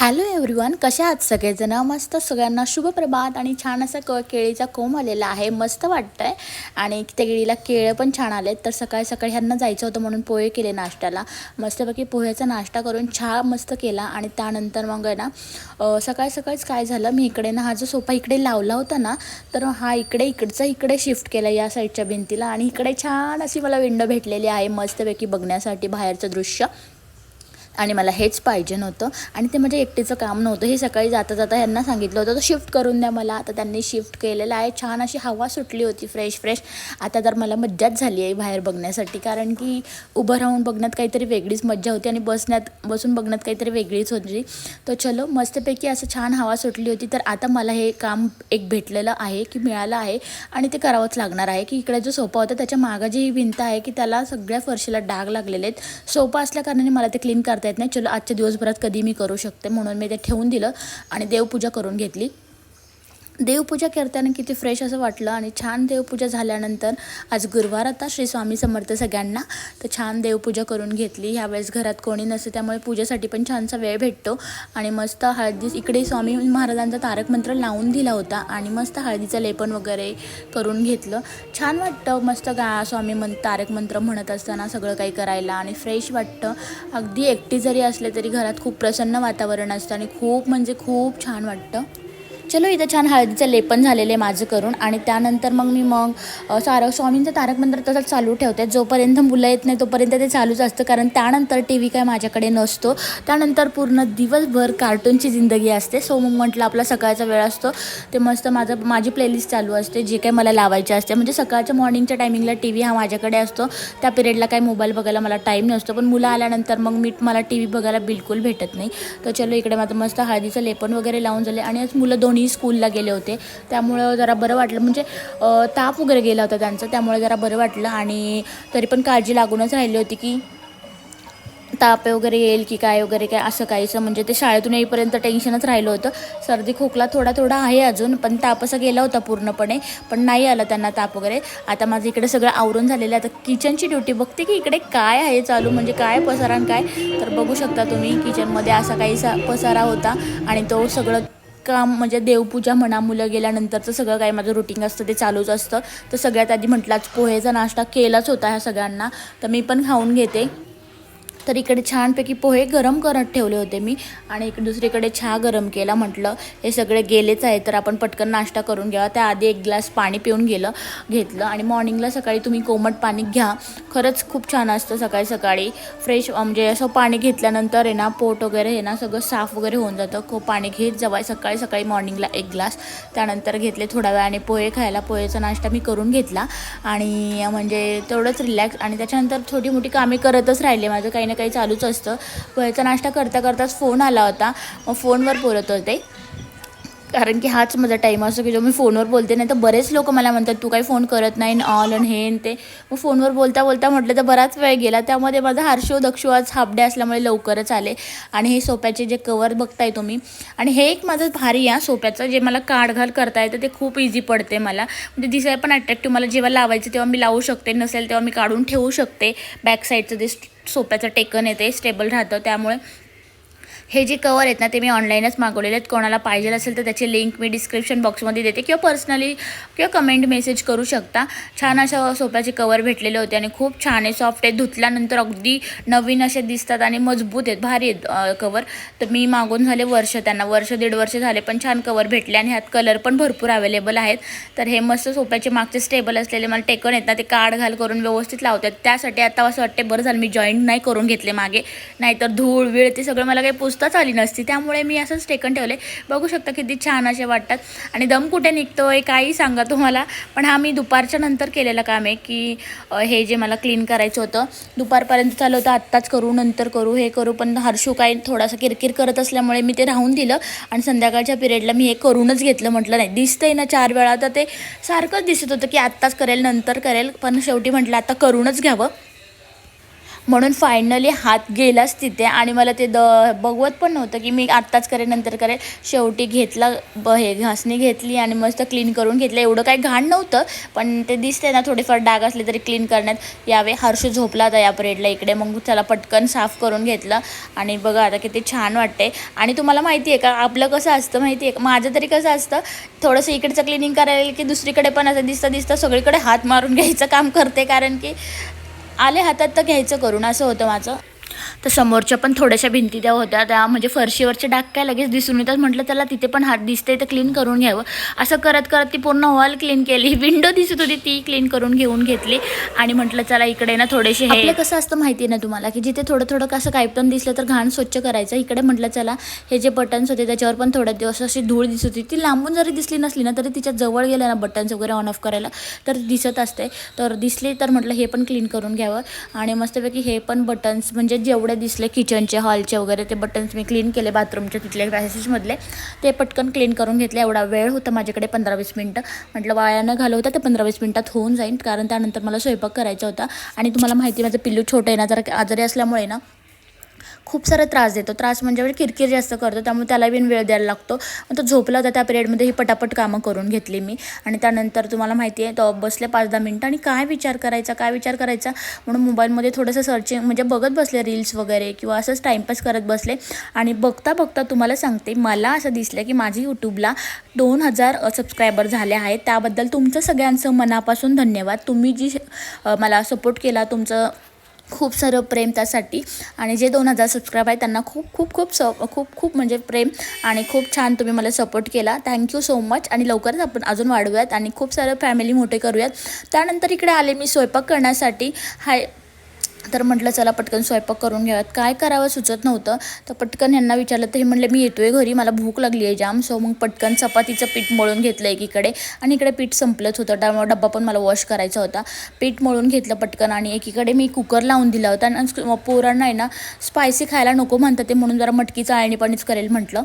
Hello everyone कशा आहात सगळेजण? मस्त सगळ्यांना शुभप्रभात आणि छान असा क केळीचा कोंब आलेला आहे. मस्त वाटतं आहे आणि त्या केळीला केळं पण छान आले तर सकाळी सकाळी ह्यांना जायचं होतं म्हणून पोहे केले नाश्त्याला. मस्तपैकी पोह्याचा नाश्ता करून चहा मस्त केला आणि त्यानंतर मग आहे ना सकाळी सकाळीच काय झालं? मी इकडे ना हा जो सोफा इकडे लावला होता ना तर हा इकडे इकडचा इकडे शिफ्ट केला या साईडच्या भिंतीला. आणि इकडे छान अशी मला विंडो भेटलेली आहे मस्तपैकी बघण्यासाठी बाहेरचं दृश्य. आणि मला हेच पाहिजे नव्हतं. आणि ते म्हणजे एकटीचं काम नव्हतं. हे सकाळी जाता जाता यांना सांगितलं होतं तर शिफ्ट करून द्या मला. आता त्यांनी शिफ्ट केलेलं आहे. छान अशी हवा सुटली होती फ्रेश फ्रेश आता तर मला मज्जाच झाली आहे बाहेर बघण्यासाठी. कारण की उभं राहून बघण्यात काहीतरी वेगळीच मज्जा होती आणि बसण्यात बसून बघण्यात काहीतरी वेगळीच होती. तर चलो मस्तपैकी असं छान हवा सुटली होती. तर आता मला हे काम एक भेटलेलं आहे की मिळालं आहे आणि ते करावंच लागणार आहे. की इकडे जो सोफा होता त्याच्या मागं जी ही भिंत आहे की त्याला सगळ्या फरशीला डाग लागलेले आहेत. सोफा असल्या कारणाने मला ते क्लीन करता येत नाही. चलो आजच्या दिवसभरात कधी मी करू शकते म्हणून मी ते ठेवून दिलं आणि देवपूजा करून घेतली. देवपूजा करताना किती फ्रेश असं वाटलं आणि छान देवपूजा झाल्यानंतर आज गुरुवार आता श्री स्वामी समर्थ सगळ्यांना. तर छान देवपूजा करून घेतली. ह्यावेळेस घरात कोणी नसतं त्यामुळे पूजेसाठी पण छानसा वेळ भेटतो. आणि मस्त हळदी इकडे स्वामी महाराजांचा तारक मंत्र लावून दिला होता आणि मस्त हळदीचं लेपन वगैरे करून घेतलं. छान वाटतं मस्त गा स्वामी मन तारक मंत्र म्हणत असताना सगळं काही करायला आणि फ्रेश वाटतं. अगदी एकटी जरी असले तरी घरात खूप प्रसन्न वातावरण असतं आणि खूप म्हणजे खूप छान वाटतं. चलो इथं छान हळदीचं लेपन झालेलं आहे माझं करून. आणि त्यानंतर मग मी मग सारक सारं स्वामींचं तारक मंत्र तसंच चालू ठेवते. जोपर्यंत मुलं येत नाही तोपर्यंत ते चालूच असतं. कारण त्यानंतर टी व्ही काय माझ्याकडे नसतो. त्यानंतर पूर्ण दिवसभर कार्टूनची जिंदगी असते. सो मग म्हटलं आपला सकाळचा वेळ असतो. ते मस्त माझं माझी प्लेलिस्ट चालू असते. जे काही मला लावायचे असते. म्हणजे सकाळच्या मॉर्निंगच्या टायमिंगला टी व्ही हा माझ्याकडे असतो. त्या पिरियडला काही मोबाईल बघायला मला टाईम नसतो. पण मुलं आल्यानंतर मग मी मला टी व्ही बघायला बिलकुल भेटत नाही. तर चलो इकडे माझं मस्त हळदीचं लेपन वगैरे लावून झाले. आणि आज मुलं दोन्ही स्कूलला गेले होते. त्यामुळं जरा बरं वाटलं. म्हणजे ताप वगैरे गेला होता त्यांचं. त्यामुळे जरा बरं वाटलं. आणि तरी पण काळजी लागूनच राहिली होती की ताप वगैरे येईल की काय वगैरे काय असं काहीचं म्हणजे ते शाळेतून येईपर्यंत टेन्शनच राहिलं होतं. सर्दी खोकला थोडा थोडा आहे अजून पण ताप असा गेला होता पूर्णपणे. पण नाही आला त्यांना ताप वगैरे. आता माझं इकडे सगळं आवरून झालेलं आहे. आता किचनची ड्युटी बघते की इकडे काय आहे चालू. म्हणजे काय पसारा काय? तर बघू शकता तुम्ही किचनमध्ये असा काहीसा पसारा होता आणि तो सगळं काम म्हणजे देवपूजा म्हणा मुलं गेल्यानंतरचं सगळं काही माझं रुटीन असतं ते चालूच असतं. तर सगळ्यात आधी म्हटलं आज पोहेचा नाश्ता केलाच होता ह्या सगळ्यांना. तर मी पण खाऊन घेते. तर इकडे छानपैकी पोहे गरम करत ठेवले होते मी. आणि इकडे दुसरीकडे चहा गरम केला म्हटलं हे सगळे गेलेच आहे तर आपण पटकन नाश्ता करून घ्यावा. त्याआधी एक ग्लास पाणी पिऊन गेलं घेतलं. आणि मॉर्निंगला सकाळी तुम्ही कोमट पाणी घ्या. खरंच खूप छान असतं सकाळी सकाळी. फ्रेश म्हणजे असं पाणी घेतल्यानंतर आहे ना पोट वगैरे हे ना सगळं साफ वगैरे होऊन जातं. खूप पाणी घेत जावा. सकाळी सकाळी मॉर्निंगला एक ग्लास. त्यानंतर घेतले थोड्या वेळाने पोहे खायला. पोहेचा नाश्ता मी करून घेतला. आणि म्हणजे तेवढंच रिलॅक्स. आणि त्याच्यानंतर छोटी मोठी कामे करतच राहिले. माझं काही ना काही चालूच असतं. पोह्याचा नाश्ता करता करताच फोन आला होता. मग फोनवर बोलत होते. कारण की हाच माझा टाईम असतो की जो मी फोनवर बोलते नाही तर बरेच लोक मला म्हणतात तू काही फोन करत नाही ऑल आणि हे ते. मग फोनवर बोलता बोलता म्हटलं तर बराच वेळ गेला. त्यामध्ये माझा हर्षो दक्षो आज हाफ डे असल्यामुळे लवकरच आले. आणि हे सोप्याचे जे कवर बघताय तुम्ही आणि हे एक माझं भारी आहे सोप्याचं जे मला काढघाल करता येतं ते खूप इझी पडते मला. म्हणजे दिसायला पण अट्रॅक्टिव्ह मला जेव्हा लावायचं तेव्हा मी लावू शकते नसेल तेव्हा मी काढून ठेवू शकते. बॅक साईडचं जे सोप्याचं टेकन येते स्टेबल राहतं. त्यामुळे हे जे कवर आहेत ना ते मी ऑनलाईनच मागवलेले आहेत. कोणाला पाहिजे असेल तर त्याची लिंक मी डिस्क्रिप्शन बॉक्समध्ये देते किंवा पर्सनली किंवा कमेंट मेसेज करू शकता. छान अशा सोप्याचे कवर भेटलेले होते आणि खूप छान आहे. सॉफ्ट आहे. धुतल्यानंतर अगदी नवीन असे दिसतात आणि मजबूत आहेत. भारी आहेत कवर तर मी मागून झाले वर्ष त्यांना. वर्ष दीड वर्ष झाले पण छान कवर भेटले आणि ह्यात कलर पण भरपूर अवेलेबल आहेत. तर हे मस्त सोप्याचे मागचे स्टेबल असलेले मला टेकन आहेत ना ते काढ घाल करून व्यवस्थित लावतात. त्यासाठी आता असं वाटते बरं झालं मी जॉईंट नाही करून घेतले मागे. नाहीतर धूळ वेळ ते सगळं मला काही पुसताच आली नसती. त्यामुळे मी असंच टेकन ठेवले बघू शकता किती छान असे वाटतात. आणि दम कुठे निघतो आहे काही सांगा तुम्हाला. पण हा मी दुपारच्या नंतर केलेलं काम आहे की हे जे मला क्लीन करायचं होतं दुपारपर्यंत चालू होतं आत्ताच करू नंतर करू हे करू. पण हर्षू काही थोडासा किरकिर करत असल्यामुळे मी ते राहून दिलं आणि संध्याकाळच्या पिरियडला मी हे करूनच घेतलं. म्हटलं नाही दिसतंय ना चार वेळा. तर ते सारखंच दिसत होतं की आत्ताच करेल नंतर करेल. पण शेवटी म्हटलं आता करूनच घ्यावं. म्हणून फायनली हात गेलाच तिथे आणि मला ते द बघवत पण नव्हतं की मी आत्ताच करेन नंतर करेन. शेवटी घेतला ब हे घासणी घेतली आणि मस्त क्लीन करून घेतलं. एवढं काही घाण नव्हतं पण ते दिसते ना थोडेफार डाग असले तरी क्लीन करण्यात. यावे हर्ष झोपला होता या परेडला इकडे मग त्याला पटकन साफ करून घेतलं. आणि बघा आता किती छान वाटते आणि तुम्हाला माहिती आहे का आपलं कसं असतं माहिती आहे का? माझं तरी कसं असतं थोडंसं इकडचं क्लिनिंग करायला की दुसरीकडे पण असं दिसतं दिसतं सगळीकडे हात मारून घ्यायचं काम करते. कारण की आले हातात तर घ्यायचं करून असं होतं माझं तर समोरच्या पण थोड्याशा भिंती त्या होत्या. त्या म्हणजे फरशीवरचे डाग काय लगेच दिसून येतात. म्हटलं त्याला तिथे पण हात दिसते तर क्लीन करून घ्यावं. असं करत करत ती पूर्ण हॉल क्लीन केली. विंडो दिसत होती ती क्लीन करून घेऊन घेतली. आणि म्हटलं चला इकडे ना थोडेसे हे आपलं कसं असतं माहिती आहे ना तुम्हाला? की जिथे थोडं थोडं कसं काय पण दिसलं तर घाण स्वच्छ करायचं. इकडे म्हटलं चला हे जे बटन्स होते त्याच्यावर पण थोड्या दिवस अशी धूळ दिसत होती. ती लांबून जरी दिसली नसली ना तरी तिच्या जवळ गेलं ना बटन्स वगैरे ऑन ऑफ करायला तर दिसत असते. तर दिसली तर म्हटलं हे पण क्लीन करून घ्यावं. आणि मस्तपैकी हे पण बटन्स म्हणजे जेवढे दिसले किचनचे हॉलचे वगैरे ते बटन्स मी क्लीन केले बाथरूमचे तिथले पॅसेसमधले ते पटकन क्लीन करून घेतले. एवढा वेळ होता माझ्याकडे पंधरा वीस मिनटं. म्हटलं वाया न घालवता ते पंधरा वीस मिनटात होऊन जाईल कारण त्यानंतर मला स्वयंपाक करायचा होता. आणि तुम्हाला माहिती आहे, माझं पिल्लू छोटं आहे ना जरा आजारी असल्यामुळे ना खूप सारा त्रास देतो. त्रास म्हणजे म्हणजे किरकिर जास्त करतो त्यामुळे त्याला बिन वेळ द्यायला लागतो. मग तो झोपला होता त्या पिरियडमध्ये ही पटापट कामं करून घेतली मी. आणि त्यानंतर तुम्हाला माहिती आहे तो बसले पाच दहा मिनटं आणि काय विचार करायचा काय विचार करायचा? म्हणून मोबाईलमध्ये थोडंसं सर्चिंग म्हणजे बघत बसले रील्स वगैरे किंवा असंच टाईमपास करत बसले. आणि बघता बघता तुम्हाला सांगते मला असं दिसलं की माझी यूट्यूबला दोन हजार सबस्क्रायबर झाले आहेत. त्याबद्दल तुमचं सगळ्यांचं मनापासून धन्यवाद. तुम्ही जी मला सपोर्ट केला तुमचं खूप सारं प्रेम त्यासाठी. आणि जे दोन हजार सबस्क्राईब आहे त्यांना खूप खूप खूप स खूप खूप म्हणजे प्रेम आणि खूप छान तुम्ही मला सपोर्ट केला. थँक्यू सो मच आणि लवकरच आपण अजून वाढवूयात आणि खूप सारं फॅमिली मोठे करूयात. त्यानंतर इकडे आले मी स्वयंपाक करण्यासाठी. हाय तर म्हटलं चला पटकन स्वयंपाक करून घ्याव्यात काय करावं सुचत नव्हतं. तर पटकन ह्यांना विचारलं तर हे म्हणले मी येतोय घरी मला भूक लागली आहे जाम सो मग पटकन चपातीचं पीठ मळून घेतलं एकीकडे. आणि इकडे पीठ संपलंच होतं. त्यामुळे डब्बा पण मला वॉश करायचा होता. पीठ मळून घेतलं पटकन आणि एकीकडे मी कुकर लावून दिला होता. आणि पोरांना आहे ना स्पायसी खायला नको म्हणतात ते म्हणून जरा मटकीचं आळणी पाणीच करेल म्हटलं.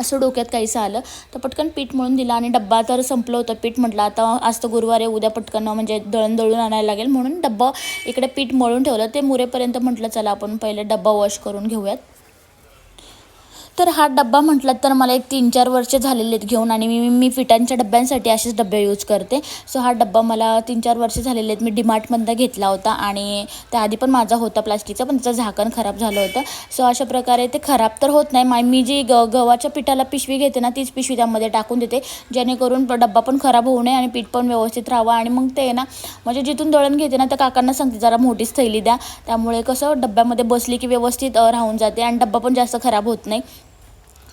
असं डोक्यात काहीसं आलं. तर पटकन पीठ मळून दिलं आणि डब्बा तर संपलं होतं पीठ म्हटलं आता आज तर गुरुवार आहे उद्या पटकन म्हणजे दळण दळून आणायला लागेल. म्हणून डब्बा इकडे पीठ मळून ठेवलं. ते मुरेपर्यंत म्हटलं चला आपण पहिले डब्बा वॉश करून घेऊयात. तर हा डब्बा म्हटलं तर मला एक तीन चार वर्ष झालेले आहेत घेऊन आणि मी मी पिठांच्या डब्यांसाठी असेच डबे यूज करते. सो हा डब्बा मला तीन चार वर्ष झालेले आहेत. मी डिमार्टमधनं घेतला होता आणि त्याआधी पण माझा होता प्लास्टिकचा पण त्याचं झाकण खराब झालं होतं. सो अशा प्रकारे ते खराब तर होत नाही. मा मी जी ग गव्हाच्या पिठाला पिशवी घेते ना तीच पिशवी त्यामध्ये टाकून देते. जेणेकरून डब्बा पण खराब होऊ नये आणि पीठ पण व्यवस्थित राहावं. आणि मग ते ना म्हणजे जिथून दळण घेते ना त्या काकांना सांगते जरा मोठीच थैली द्या. त्यामुळे कसं डब्यामध्ये बसली की व्यवस्थित राहून जाते आणि डब्बा पण जास्त खराब होत नाही.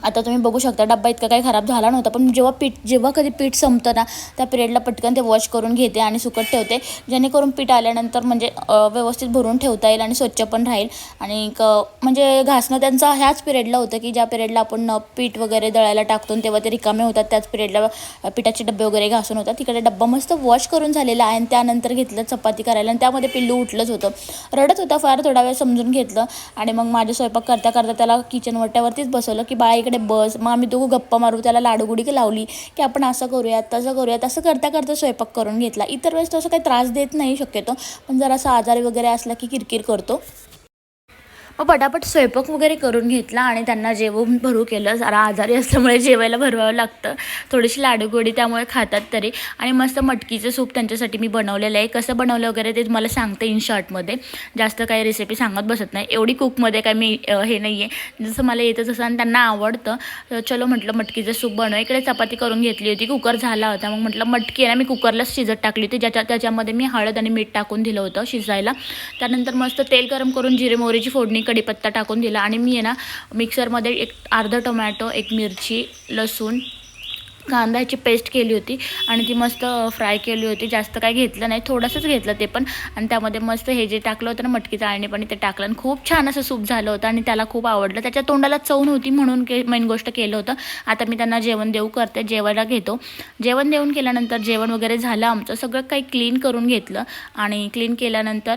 आता तुम्ही बघू शकता डब्बा इतका काही खराब झाला नव्हता पण जेव्हा पीठ जेव्हा कधी पीठ संपतं ना त्या पिरियडला पटकन ते वॉश करून घेते आणि सुकट ठेवते. जेणेकरून पीठ आल्यानंतर म्हणजे व्यवस्थित भरून ठेवता येईल आणि स्वच्छ पण राहील. आणि क म्हणजे घासणं त्यांचं ह्याच पिरियडला होतं की ज्या पिरियडला आपण पीठ वगैरे दळायला टाकतो तेव्हा ते रिकामे होतात त्याच पिरियडला पिठाचे डबे वगैरे घासून होतात. तिकडे डब्बा मस्त वॉश करून झालेला आहे आणि त्यानंतर घेतलं चपाती करायला आणि त्यामध्ये पिल्लू उठलंच होतं. रडत होता फार थोडा वेळ समजून घेतलं आणि मग माझे स्वयंपाक करता करता त्याला किचन वट्यावरतीच बसवलं की बाळा इकडे बस मग आम्ही दोघं गप्पा मारू त्याला लाडूगुडी लावली की आपण असं करूयात तसं करूयात असं करता करता स्वयंपाक करून घेतला. इतर वेळेस तो असं काही त्रास देत नाही शक्यतो पण जर असा आजारी वगैरे असला की किरकिर करतो. मग पटापट स्वयंपाक वगैरे करून घेतला आणि त्यांना जेवण भरू केलं. जरा आजारी असल्यामुळे जेवायला भरवावं लागतं. थोडीशी लाडूगोडी त्यामुळे खातात तरी. आणि मस्त मटकीचं सूप त्यांच्यासाठी मी बनवलेलं आहे. कसं बनवलं वगैरे ते मला सांगते इन शॉर्टमध्ये जास्त काही रेसिपी सांगत बसत नाही. एवढी कुकमध्ये काय मी हे नाही आहे जसं मला येतं तसं आणि त्यांना आवडतं. तर चलो म्हटलं मटकीचं सूप बनव. इकडे चपाती करून घेतली होती. कुकर झाला होता. मग म्हटलं मटकी आहे ना मी कुकरलाच शिजत टाकली होती. ज्याच्या त्याच्यामध्ये मी हळद आणि मीठ टाकून दिलं होतं शिजायला. त्यानंतर मस्त तेल गरम करून जिरे मोहरीची फोडणी कढीपत्ता टाकून दिला. आणि मी आहे ना मिक्सरमध्ये एक अर्धा टोमॅटो एक मिरची लसूण कांद्याची पेस्ट केली होती आणि ती मस्त फ्राय केली होती. जास्त काय घेतलं नाही थोडंसंच घेतलं ते पण. आणि त्यामध्ये मस्त हे जे टाकलं होतं ना मटकीचं आळणी पण ते टाकलं. आणि खूप छान असं सूप झालं होतं आणि त्याला खूप आवडलं. त्याच्या तोंडाला चव नव्हती म्हणून के मेन गोष्ट केलं होतं. आता मी त्यांना जेवण देऊ करते जेवायला घेतो. जेवण देऊन केल्यानंतर जेवण वगैरे झालं आमचं. सगळं काही क्लीन करून घेतलं. आणि क्लीन केल्यानंतर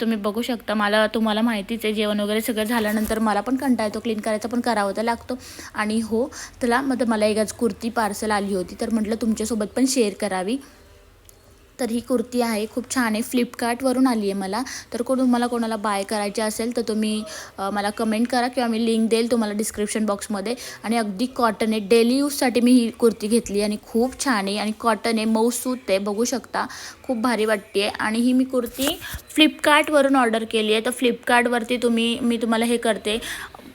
तुम्ही बघू शकता मला तुम्हाला माहितीच आहे जेवण वगैरे सगळं झाल्यानंतर मला पण कंटाळतो येतो. क्लीन करायचा पण करावं तर लागतो. आणि हो त्याला मग मला एकच कुर्ती पार्सल आली होती तर म्हटलं तुमच्यासोबत पण शेअर करावी. तर ही कुर्ती आहे खूप छान आहे. फ्लिपकार्टवरून आली आहे मला. तर कोण तुम्हाला कोणाला बाय करायची असेल तर तुम्ही मला कमेंट करा किंवा मी लिंक देईल तुम्हाला डिस्क्रिप्शन बॉक्समध्ये आणि अगदी कॉटन आहे. डेली यूजसाठी मी ही कुर्ती घेतली आणि खूप छान आहे. आणि कॉटन आहे मऊसूत आहे बघू शकता. खूप भारी वाटते आणि ही मी कुर्ती फ्लिपकार्टवरून ऑर्डर केली आहे. तर फ्लिपकार्टवरती तुम्ही मी तुम्हाला हे करते.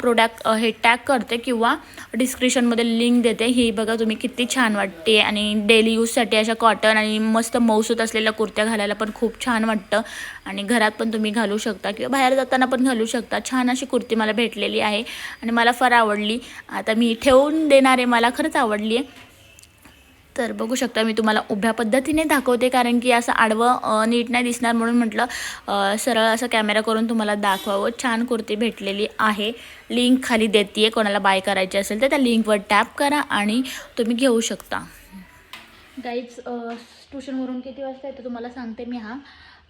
प्रोडक्ट हे टॅग करते किंवा डिस्क्रिप्शनमध्ये लिंक देते. ही बघा तुम्ही किती छान वाटते. आणि डेली यूजसाठी अशा कॉटन आणि मस्त मौसूत असलेल्या कुर्त्या घालायला पण खूप छान वाटतं. आणि घरात पण तुम्ही घालू शकता किंवा बाहेर जाताना पण घालू शकता. छान अशी कुर्ती मला भेटलेली आहे. आणि मला फार आवडली. आता मी ठेवून देणारे मला खरंच आवडली आहे तर बघू शकता मी तुम्हाला उभ्या पद्धतीने दाखवते कारण की असं आडवं नीट नाही दिसणार म्हणून म्हटलं सरळ असं कॅमेरा करून तुम्हाला दाखवावं. छान कुर्ती भेटलेली आहे. लिंक खाली देते आहे कोणाला बाय करायची असेल तर त्या लिंकवर टॅप करा आणि तुम्ही घेऊ शकता. गाईड्स ट्युशनवरून किती वाजता येतो तुम्हाला सांगते मी हा.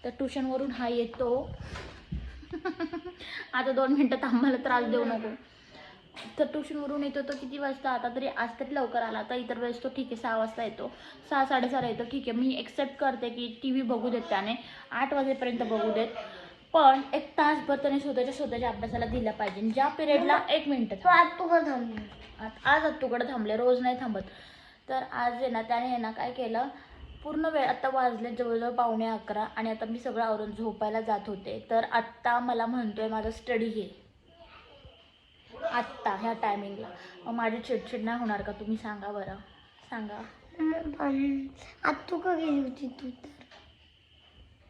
तर ट्युशनवरून हा येतो. आता दोन मिनटं थांबायला त्रास देऊ नको. तर ट्युशनवरून येतो तो किती वाजता? आता तरी आज तरी लवकर आला. आता इतर वेळेस तो ठीक आहे सहा वाजता येतो. सहा साडेसहाला येतो. ठीक आहे मी एक्सेप्ट करते की टी व्ही बघू देत त्याने. आठ वाजेपर्यंत बघू देत. पण एक तासभर त्याने स्वतःच्या स्वतःच्या अभ्यासाला दिला पाहिजे. ज्या पिरियडला एक मिनटं तो आज तू का थांबली. आज तुकडं थांबले. रोज नाही थांबत. तर आज आहे ना त्याने आहे ना काय केलं? पूर्ण वेळ आता वाजले जवळजवळ पावणे अकरा. आणि आता मी सगळं आवरून झोपायला जात होते. तर आत्ता मला म्हणतोय माझा स्टडी घे आत्ता ह्या टायमिंगला मग माझी चिडचिड नाही होणार का? तुम्ही सांगा बरं. सांगा. आज तू का गेली होती तू तर?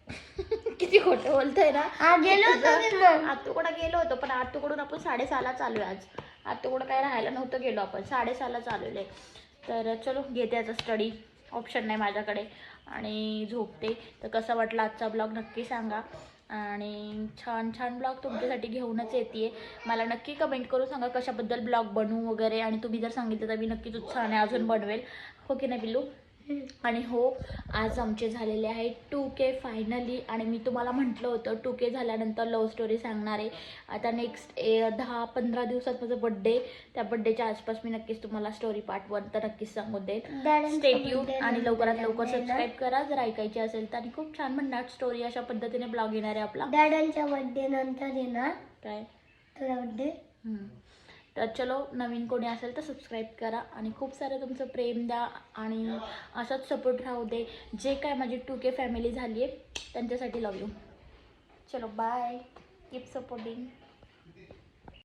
किती खोटं बोलतोय ना. गेलो आतुकडं गेलो होतो पण आतुकडून आपण साडेसहाला चालू आहे आज. आतुकडं काय राहायला नव्हतं गेलो आपण. साडेसहाला चालवले तर चलो घेते याचा स्टडी ऑप्शन नाही माझ्याकडे. आणि झोपते. तर कसा वाटला आजचा ब्लॉग नक्की सांगा. आणि छान छान ब्लॉग तुमच्यासाठी घेऊनच येते मला नक्की कमेंट करून सांगा कशाबद्दल ब्लॉग बनवू वगैरे. आणि तुम्ही जर सांगितलं तर मी नक्कीच उत्साहाने अजून बनवेल. हो की नाही पिल्लू? आणि हो आज आमचे झालेले आहे टू के फायनली आणि मी तुम्हाला म्हटलं होतं टू के झाल्यानंतर लव्ह स्टोरी सांगणार आहे. आता नेक्स्ट ए दहा पंधरा दिवसात माझा बड्डे त्या बड्डेच्या आसपास मी नक्कीच तुम्हाला स्टोरी पार्ट वन तर नक्कीच सांगून देईन. डॅडींचा स्टेट यू birthday आणि लवकरात लवकर सबस्क्राईब करा. जर ऐकायची असेल तर. आणि खूप छान म्हणणार स्टोरी अशा पद्धतीने ब्लॉग येणार आहे आपला. डॅडींच्या बर्थडे नंतर येणार. काय? तुझा हम्म. तर चलो नवीन कोणी असेल तर सबस्क्राईब करा. आणि खूप सारं तुमचं प्रेम द्या आणि असाच सपोर्ट राहू दे. जे काय माझी टू के फॅमिली झाली आहे त्यांच्यासाठी लव यू चलो बाय कीप सपोर्टिंग